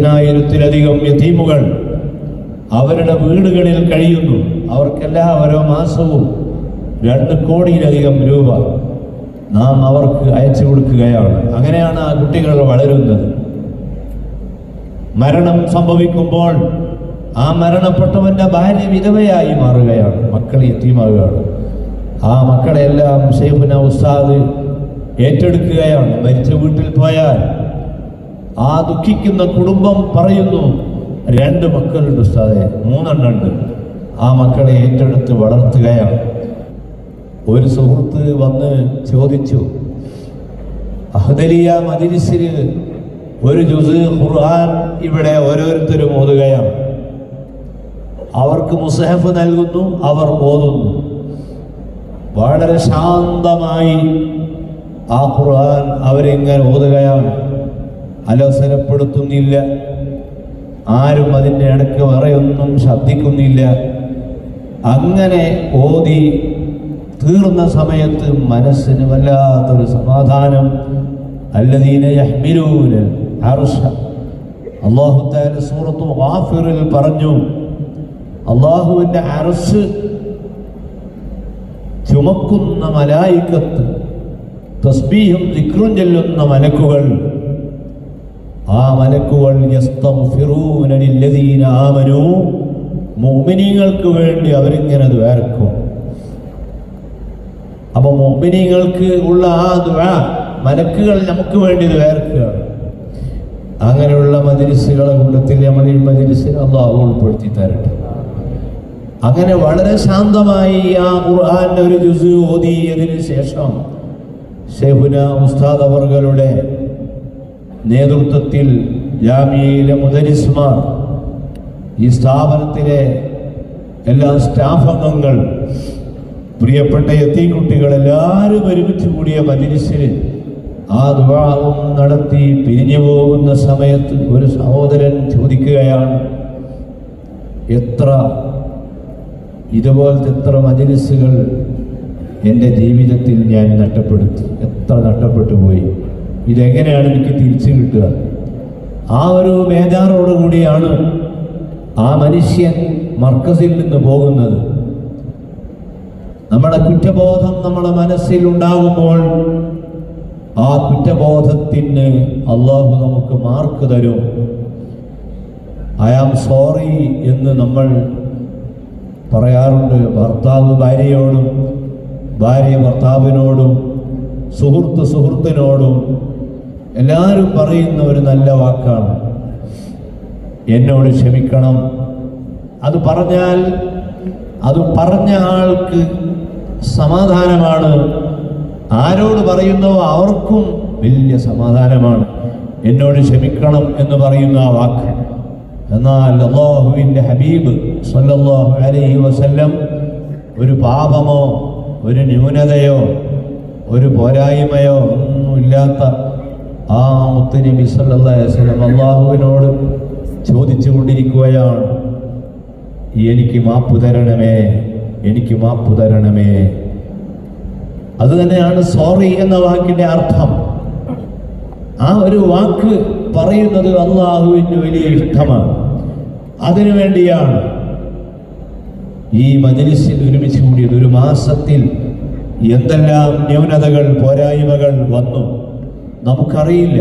പതിനായിരത്തിലധികം യതീമുകൾ അവരുടെ വീടുകളിൽ കഴിയുന്നു. അവർക്കെല്ലാം ഓരോ മാസവും രണ്ട് കോടിയിലധികം രൂപ നാം അവർക്ക് അയച്ചു കൊടുക്കുകയാണ്. അങ്ങനെയാണ് ആ കുട്ടികൾ വളരുന്നത്. മരണം സംഭവിക്കുമ്പോൾ ആ മരണപ്പെട്ടവന്റെ ഭാര്യ വിധവയായി മാറുകയാണ്. മക്കൾ എത്തിമാകുകയാണ് ആ മക്കളെല്ലാം ഷെയ്ഫുന ഉസ്താദ് ഏറ്റെടുക്കുകയാണ്. മരിച്ച വീട്ടിൽ പോയാൽ ആ ദുഃഖിക്കുന്ന കുടുംബം പറയുന്നു രണ്ട് മക്കളുണ്ട് ഉസ്താദെ മൂന്നെണ്ണുണ്ട് ആ മക്കളെ ഏറ്റെടുത്ത് വളർത്തുകയാണ്. ഒരു സുഹൃത്ത് വന്ന് ചോദിച്ചു അഹദലിയ മജിലിസിൽ ഒരു ജുസ് ഖുർആൻ ഇവിടെ ഓരോരുത്തരും ഓതുകയാണ്. അവർക്ക് മുസഹഫ് നൽകുന്നു അവർ ഓതുന്നു. വളരെ ശാന്തമായി ആ ഖുർആൻ അവരിങ്ങനെ ഓതുകയാണ്. അലസരപ്പെടുത്തുന്നില്ല. ആരും അതിന്റെ ഇടയ്ക്ക് വേറെയൊന്നും ശബ്ദിക്കുന്നില്ല. അങ്ങനെ ഓതി തീർന്ന സമയത്ത് മനസ്സിന് വല്ലാത്തൊരു സമാധാനം. അല്ലദീന യഹ്മിലൂന തആല സൂറത്തു ഗാഫിറിൽ പറഞ്ഞു അള്ളാഹുവിന്റെ അറസ് ചുമക്കുന്ന മലായിക്കത്ത് തസ്ബീഹും ദിക്റും ചെല്ലുന്ന മലക്കുകൾ ആ മലക്കുകൾ ആമനൂ. വേണ്ടി അവരിങ്ങനെ ദ്വേർക്കും അപ്പൊ മോമിനികൾക്ക് ഉള്ള ആ ദ്വാ മലക്കുകൾ നമുക്ക് വേണ്ടി ദ്വാരക്കുകയാണ് അങ്ങനെയുള്ള മജിലിസുകളെ കൂട്ടത്തിൽ യമനിൽ മജിലിസിൽ അള്ളാഹു ഉൾപ്പെടുത്തി തരട്ടെ അങ്ങനെ വളരെ ശാന്തമായി ആ ഖുർആന്റെ ഒരു ജുസ് ഓതിയതിനു ശേഷം ഷെഹുന ഉസ്താദ് അവർകളുടെ നേതൃത്വത്തിൽ ജാമ്യയിലെ മുദരിസ്മാർ ഈ സ്ഥാപനത്തിലെ എല്ലാ സ്റ്റാഫ് അംഗങ്ങൾ പ്രിയപ്പെട്ട എത്തി കുട്ടികൾ എല്ലാവരും ഒരുമിച്ച് കൂടിയ മജിലിസിൽ ആ ദുവാവും നടത്തി പിരിഞ്ഞു പോകുന്ന സമയത്ത് ഒരു സഹോദരൻ ചോദിക്കുകയാണ് എത്ര ഇതുപോലത്തെ എത്ര മജിലിസുകൾ എന്റെ ജീവിതത്തിൽ ഞാൻ നഷ്ടപ്പെടുത്തി? എത്ര നഷ്ടപ്പെട്ടു പോയി? ഇതെങ്ങനെയാണ് എനിക്ക് തിരിച്ചു കിട്ടുക? ആ ഒരു കൂടിയാണ് ആ മനുഷ്യൻ മർക്കസിൽ നിന്ന് പോകുന്നത്. നമ്മുടെ കുറ്റബോധം നമ്മുടെ മനസ്സിൽ ഉണ്ടാകുമ്പോൾ ആ കുറ്റബോധത്തിന് അള്ളാഹു നമുക്ക് മാർക്ക് തരും. ഐ ആം സോറി എന്ന് നമ്മൾ പറയാറുണ്ട്. ഭർത്താവ് ഭാര്യയോടും ഭാര്യ ഭർത്താവിനോടും സുഹൃത്ത് സുഹൃത്തിനോടും എല്ലാവരും പറയുന്ന ഒരു നല്ല വാക്കാണ്. എന്നോട് ക്ഷമിക്കണം. അത് പറഞ്ഞാൽ അത് പറഞ്ഞ ആൾക്ക് സമാധാനമാണ്. ആരോട് പറയുന്നോ അവർക്കും വലിയ സമാധാനമാണ്. എന്നോട് ക്ഷമിക്കണം എന്ന് പറയുന്ന ആ വാക്ക്. എന്നാൽ അള്ളാഹുവിന്റെ ഹബീബ് സല്ലല്ലാഹു അലൈഹി വസല്ലം ഒരു പാപമോ ഒരു ന്യൂനതയോ ഒരു പോരായ്മയോ ഒന്നുമില്ലാത്ത ആ മുത്തനബി വസല്ലം അള്ളാഹുവിനോട് ചോദിച്ചു കൊണ്ടിരിക്കുകയാണ് എനിക്ക് മാപ്പ് തരണമേ എനിക്ക് മാപ്പ് തരണമേ. അത് തന്നെയാണ് സോറി എന്ന വാക്കിന്റെ അർത്ഥം. ആ ഒരു വാക്ക് പറയുന്നത് അള്ളാഹുവിന് വലിയ ഇഷ്ടമാണ്. അതിനു വേണ്ടിയാണ് ഈ മജലിസിൽ ഒരുമിച്ച് കൂടിയത്. ഒരു മാസത്തിൽ എന്തെല്ലാം ന്യൂനതകൾ പോരായ്മകൾ വന്നു. നമുക്കറിയില്ല.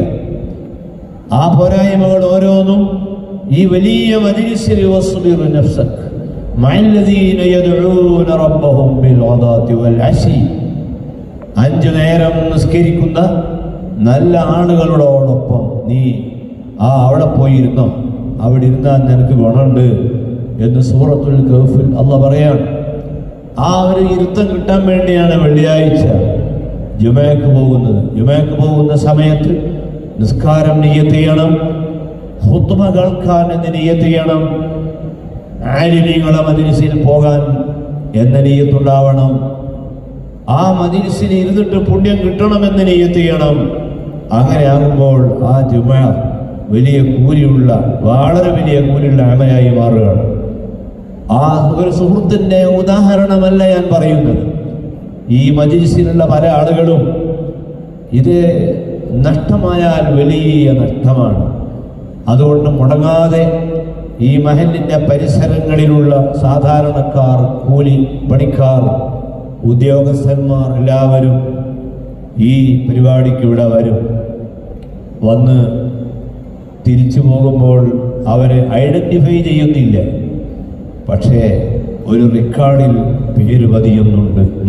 ആ പോരായ്മകൾ ഓരോന്നും ഈ വലിയ അഞ്ചു നേരം നിസ്കരിക്കുന്ന നല്ല ആളുകളോടൊപ്പം നീ ആ അവിടെ പോയിരുന്നോ? അവിടെ ഇരുന്നാൽ നിനക്ക് ഗുണമുണ്ട് എന്ന് സൂറത്തുൽ ഗൾഫിൽ അല്ല പറയാണ്. ആ ഒരു ഇരുത്തം കിട്ടാൻ വേണ്ടിയാണ് വെള്ളിയാഴ്ച. ജുമയ്ക്ക് പോകുന്നത്. ജുമയ്ക്ക് പോകുന്ന സമയത്ത് നിസ്കാരം നിയ്യത്ത് ചെയ്യണം. ഹുത്തുമ കേൾക്കാൻ എന്ന് നിയ്യത്ത് ചെയ്യണം? ആലിമീങ്ങളെ മദിനിസിൽ പോകാൻ എന്ന നീയത്തുണ്ടാവണം. ആ മജിലിസിൽ ഇരുന്നിട്ട് പുണ്യം കിട്ടണമെന്ന് നീയത്ത് ചെയ്യണം. അങ്ങനെ ആകുമ്പോൾ ആ ജുമ വലിയ കൂലിയുള്ള വളരെ വലിയ കൂലിയുള്ള അമയായി മാറുകയാണ്. ആ ഒരു സുഹൃത്തിന്റെ ഉദാഹരണമല്ല ഞാൻ പറയുന്നത്. ഈ മജിലിസിലുള്ള പല ആളുകളും ഇത് നഷ്ടമായാൽ വലിയ നഷ്ടമാണ്. അതുകൊണ്ട് മുടങ്ങാതെ ഈ മഹലിന്റെ പരിസരങ്ങളിലുള്ള സാധാരണക്കാർ കൂലി പണിക്കാർ ഉദ്യോഗസ്ഥന്മാർ എല്ലാവരും ഈ പരിപാടിക്ക് ഇവിടെ വരും. വന്ന് തിരിച്ചു പോകുമ്പോൾ അവരെ ഐഡന്റിഫൈ ചെയ്യുന്നില്ല. പക്ഷേ ഒരു റെക്കോർഡിൽ പേര് പതിയുന്നുണ്ട്.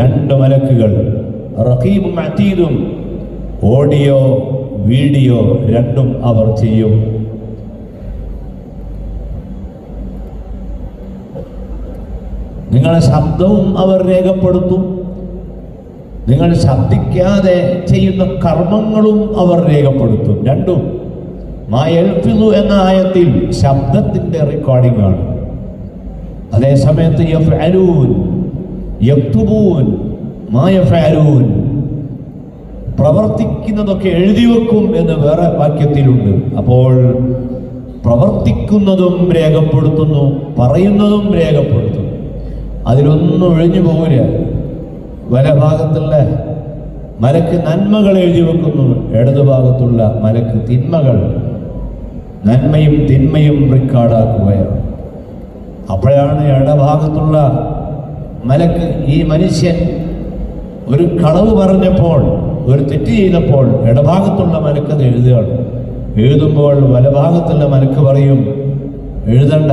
രണ്ട് മലക്കുകൾ. റഖീബും അതീദും. ഓഡിയോ വീഡിയോ രണ്ടും അവർ ചെയ്യും. നിങ്ങളുടെ ശബ്ദവും അവർ രേഖപ്പെടുത്തും. നിങ്ങൾ ശബ്ദിക്കാതെ ചെയ്യുന്ന കർമ്മങ്ങളും അവർ രേഖപ്പെടുത്തും. രണ്ടും. മായൽഫിദു എന്ന ആയത്തിൽ ശബ്ദത്തിന്റെ റെക്കോർഡിംഗ് ആണ്. അതേ സമയത്ത് യഫ്അലൂൻ യക്തുബൂൻ മാ യഫ്അലൂൻ പ്രവർത്തിക്കുന്നതൊക്കെ എഴുതി വെക്കും എന്ന് വേറെ വാക്യത്തിലുണ്ട്. അപ്പോൾ പ്രവർത്തിക്കുന്നതും രേഖപ്പെടുത്തുന്നു പറയുന്നതും രേഖപ്പെടുത്തുന്നു. അതിലൊന്നും ഒഴിഞ്ഞു പോകില്ല വല ഭാഗത്തുള്ള മലക്ക് നന്മകൾ എഴുതി വെക്കുന്നു ഇടതുഭാഗത്തുള്ള മലക്ക് തിന്മകൾ നന്മയും തിന്മയും റെക്കോർഡാക്കുകയാണ്. അപ്പോഴാണ് ഇടഭാഗത്തുള്ള മലക്ക് ഈ മനുഷ്യൻ ഒരു കളവ് പറഞ്ഞപ്പോൾ ഒരു തെറ്റ് ചെയ്തപ്പോൾ ഇടഭാഗത്തുള്ള മലക്ക് അത് എഴുതുകയാണ്. എഴുതുമ്പോൾ വലഭാഗത്തുള്ള മലക്ക് പറയും എഴുതണ്ട.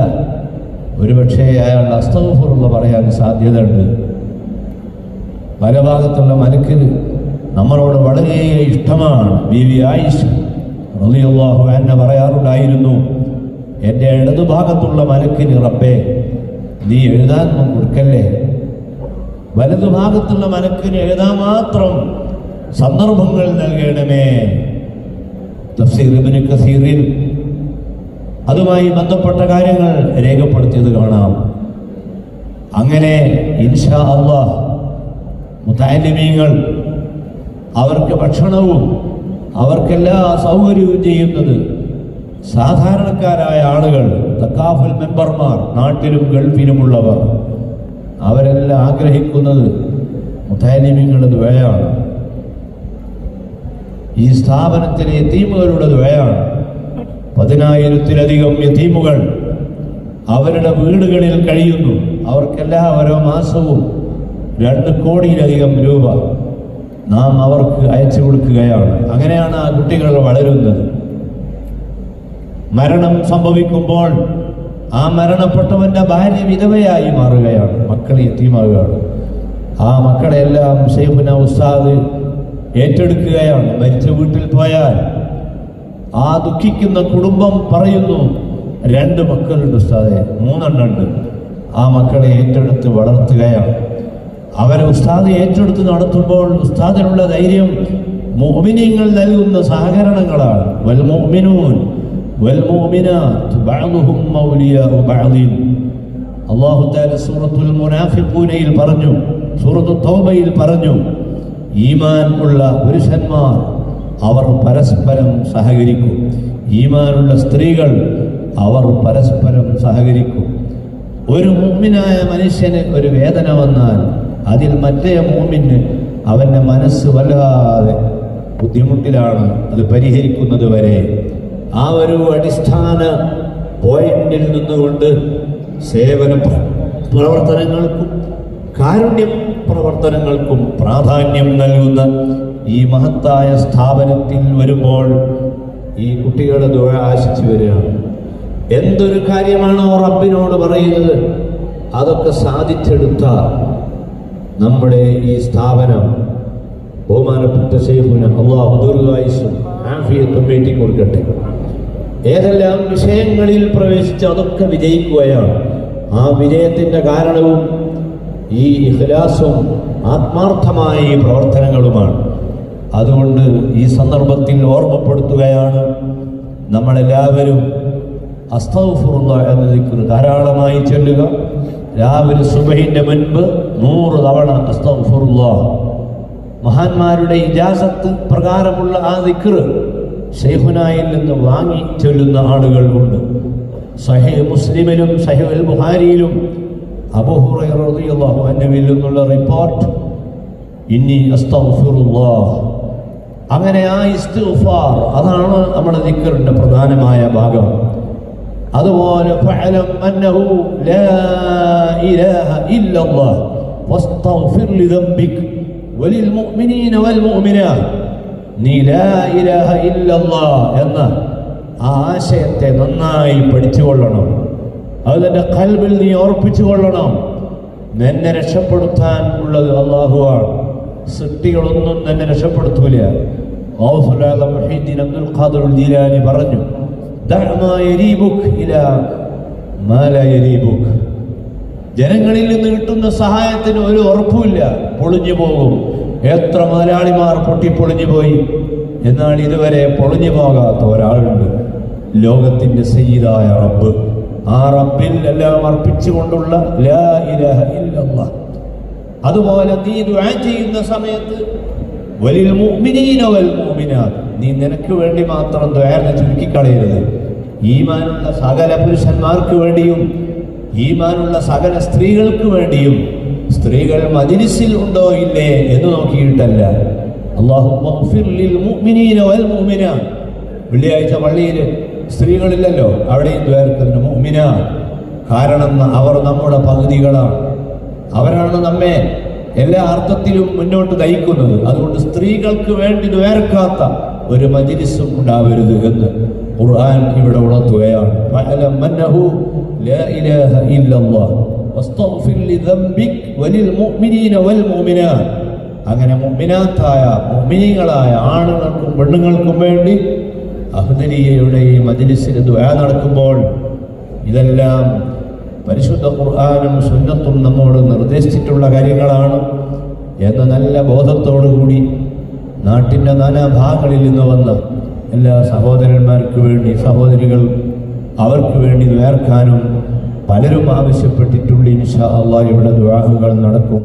ഒരുപക്ഷെ അയാൾ അസ്തഫുറുള്ള പറയാൻ സാധ്യതയുണ്ട്. വലഭാഗത്തുള്ള മലക്കിന് നമ്മളോട് വളരെ ഇഷ്ടമാണ്. ബി വി ആയിഷ റളിയല്ലാഹു അൻഹ പറയാറുണ്ടായിരുന്നു എന്റെ ഇടതുഭാഗത്തുള്ള മലക്കിന് റബ്ബേ നീ എഴുതാൻ കൊടുക്കല്ലേ വലതുഭാഗത്തുള്ള മലക്കിന് എഴുതാൻ മാത്രം സന്ദർഭങ്ങൾ നൽകണമേ. ഇബ്നു കസീറിൽ അതുമായി ബന്ധപ്പെട്ട കാര്യങ്ങൾ രേഖപ്പെടുത്തിയത് കാണാം. അങ്ങനെ ഇൻഷാ അള്ളാഹ് മുത്താലിമീങ്ങൾ അവർക്ക് ഭക്ഷണവും അവർക്കെല്ലാ സൗകര്യവും ചെയ്യുന്നത് സാധാരണക്കാരായ ആളുകൾ തക്കാഫൽ മെമ്പർമാർ നാട്ടിലും ഗൾഫിലുമുള്ളവർ. അവരെല്ലാം ആഗ്രഹിക്കുന്നത് മുത്താലിമീങ്ങളുടെ ദ്വയാണ്. ഈ സ്ഥാപനത്തിലെ യത്തീമുകളുടെ ദ്വയാണ്. പതിനായിരത്തിലധികം യത്തീമുകൾ അവരുടെ വീടുകളിൽ കഴിയുന്നു. അവർക്കെല്ലാം ഓരോ മാസവും രണ്ട് കോടിയിലധികം രൂപ. നാം അവർക്ക് അയച്ചു കൊടുക്കുകയാണ്. അങ്ങനെയാണ് ആ കുട്ടികൾ വളരുന്നത്. മരണം സംഭവിക്കുമ്പോൾ ആ മരണപ്പെട്ടവന്റെ ഭാര്യ വിധവയായി മാറുകയാണ്. മക്കൾ എത്തിമാകുകയാണ് ആ മക്കളെല്ലാം ഷെയ്ഫുന ഉസ്താദ് ഏറ്റെടുക്കുകയാണ്. മരിച്ച വീട്ടിൽ പോയാൽ ആ ദുഃഖിക്കുന്ന കുടുംബം പറയുന്നു രണ്ട് മക്കളുണ്ട് ഉസ്താദെ മൂന്നെണ്ണുണ്ട് ആ മക്കളെ ഏറ്റെടുത്ത് വളർത്തുകയാണ്. അവരെ ഉസ്താദ് ഏറ്റെടുത്ത് നടത്തുമ്പോൾ ഉസ്താദിനുള്ള ധൈര്യം മോമിനിയങ്ങൾ നൽകുന്ന സഹകരണങ്ങളാണ്. വൽ മോമിനൂൻ വൽ മോമിനാത്ത് അല്ലാഹു തആല സൂറത്തുൽ മുനാഫിഖൂനയിൽ പറഞ്ഞു സൂറത്തു തൗബയിൽ പറഞ്ഞു ഈമാൻ ഉള്ള പുരുഷന്മാർ അവർ പരസ്പരം സഹകരിക്കും. ഈമാനുള്ള സ്ത്രീകൾ അവർ പരസ്പരം സഹകരിക്കും. ഒരു മുമ്മിനായ മനുഷ്യന് ഒരു വേദന വന്നാൽ അതിൽ മറ്റേ മൂമിന് അവന്റെ മനസ്സ് വല്ലാതെ ബുദ്ധിമുട്ടിലാണ് അത് പരിഹരിക്കുന്നത് വരെ. ആ ഒരു അടിസ്ഥാന പോയിന്റിൽ നിന്നുകൊണ്ട് സേവന പ്രവർത്തനങ്ങൾക്കും കാരുണ്യം പ്രവർത്തനങ്ങൾക്കും പ്രാധാന്യം നൽകുന്ന ഈ മഹത്തായ സ്ഥാപനത്തിൽ വരുമ്പോൾ ഈ കുട്ടികളെ ദുഴ ആശിച്ചു വരികയാണ് എന്തൊരു കാര്യമാണോ റബ്ബിനോട് പറയുന്നത്? അതൊക്കെ സാധിച്ചെടുത്ത നമ്മുടെ ഈ സ്ഥാപനം ബഹുമാനപ്പെട്ട ശൈഖുന അള്ളാഹു കൊടുക്കട്ടെ ഏതെല്ലാം വിഷയങ്ങളിൽ പ്രവേശിച്ച് അതൊക്കെ വിജയിക്കുകയാണ് ആ വിജയത്തിന്റെ കാരണവും ഈ ഇഹ്ലാസും ആത്മാർത്ഥമായ ഈ പ്രവർത്തനങ്ങളുമാണ്. അതുകൊണ്ട് ഈ സന്ദർഭത്തിൽ ഓർമ്മപ്പെടുത്തുകയാണ് നമ്മളെല്ലാവരും അസ്തഫുറുള്ള എന്ന ധാരാളമായി ചൊല്ലുക. രാവിലെ സുബഹിന്റെ മുൻപ് നൂറ് തവണ മഹാന്മാരുടെ ഇജാസത്ത് പ്രകാരമുള്ള ആ ദിക്ർ ഷെയ്ഹുനായിൽ നിന്ന് വാങ്ങി ചൊല്ലുന്ന ആളുകൾ ഉണ്ട്. സഹേ മുസ്ലിമിലും സഹേൽ ബുഹാരിയിലും നിന്നുള്ള റിപ്പോർട്ട് ഇനി അങ്ങനെ ആ ഇസ്തുഫാർ അതാണ് നമ്മുടെ ദിക്കറിന്റെ പ്രധാനമായ ഭാഗം. അതുപോലെ നീ എന്ന ആശയത്തെ നന്നായി പഠിച്ചുകൊള്ളണം. അത് തന്റെ കൽബിൽ നീ ഓർപ്പിച്ചു കൊള്ളണം. നിന്നെ രക്ഷപ്പെടുത്താൻ ഉള്ളത് അള്ളാഹുവാണ് സൃഷ്ടികളൊന്നും തന്നെ രക്ഷപ്പെടുത്തൂല. അബ്ദുൽ ഖാദർ ജീലാനി പറഞ്ഞു ജനങ്ങളിൽ നിന്ന് കിട്ടുന്ന സഹായത്തിന് ഒരു ഉറപ്പുമില്ല. പൊളിഞ്ഞു പോകും. എത്ര മലയാളിമാർ പൊട്ടിപ്പൊളിഞ്ഞു പോയി. എന്നാൽ ഇതുവരെ പൊളിഞ്ഞു പോകാത്ത ഒരാളുണ്ട്. ലോകത്തിന്റെ സയ്യിദായ റബ്ബ്. ആ റബ്ബിൽ എല്ലാം അർപ്പിച്ചുകൊണ്ടുള്ള അതുപോലെ നീ ദുആ ചെയ്യുന്ന സമയത്ത് വലിൽ നീ നിനക്ക് വേണ്ടി മാത്രം ദ്വാരനെ ചുരുക്കിക്കളയരുത്. ഈമാനുള്ള സകല പുരുഷന്മാർക്ക് വേണ്ടിയും ഈമാനുള്ള സകല സ്ത്രീകൾക്ക് വേണ്ടിയും സ്ത്രീകൾ മജിലിസിൽ ഉണ്ടോ ഇല്ലേ എന്ന് നോക്കിയിട്ടല്ല. വെള്ളിയാഴ്ച പള്ളിയിൽ സ്ത്രീകളില്ലല്ലോ അവിടെയും ദ്വേർക്കുന്നു മുഅ്മിന. കാരണം അവർ നമ്മുടെ പകുതികളാണ്. അവരാണ് നമ്മെ എല്ലാ അർത്ഥത്തിലും മുന്നോട്ട് നയിക്കുന്നത്. അതുകൊണ്ട് സ്ത്രീകൾക്ക് വേണ്ടി വേർക്കാത്ത ഒരു മജിലിസും ഉണ്ടാവരുത് എന്ന്. ഖുർആൻ ഇവിടെ ഉണർത്തുകയാണ്. അങ്ങനെ മുമ്മിനാത്തായ മുമ്മിനികളായ ആണുങ്ങൾക്കും പെണ്ണുങ്ങൾക്കും വേണ്ടി അഹദരിയയുടെ ഈ മജിലിസിൽ ദുആ നടക്കുമ്പോൾ ഇതെല്ലാം പരിശുദ്ധ ഖുർആാനും സുന്നത്തും നമ്മോട് നിർദ്ദേശിച്ചിട്ടുള്ള കാര്യങ്ങളാണ് എന്ന നല്ല ബോധത്തോടുകൂടി നാട്ടിന്റെ നാനാഭാഗങ്ങളിൽ നിന്ന് വന്ന എല്ലാ സഹോദരന്മാർക്ക് വേണ്ടി സഹോദരികൾ അവർക്ക് വേണ്ടി വേർക്കാനും പലരും ആവശ്യപ്പെട്ടിട്ടുണ്ട്. ഇൻഷാ അള്ളാഹ് ഇവിടെ ദുരാഹുകൾ നടക്കും.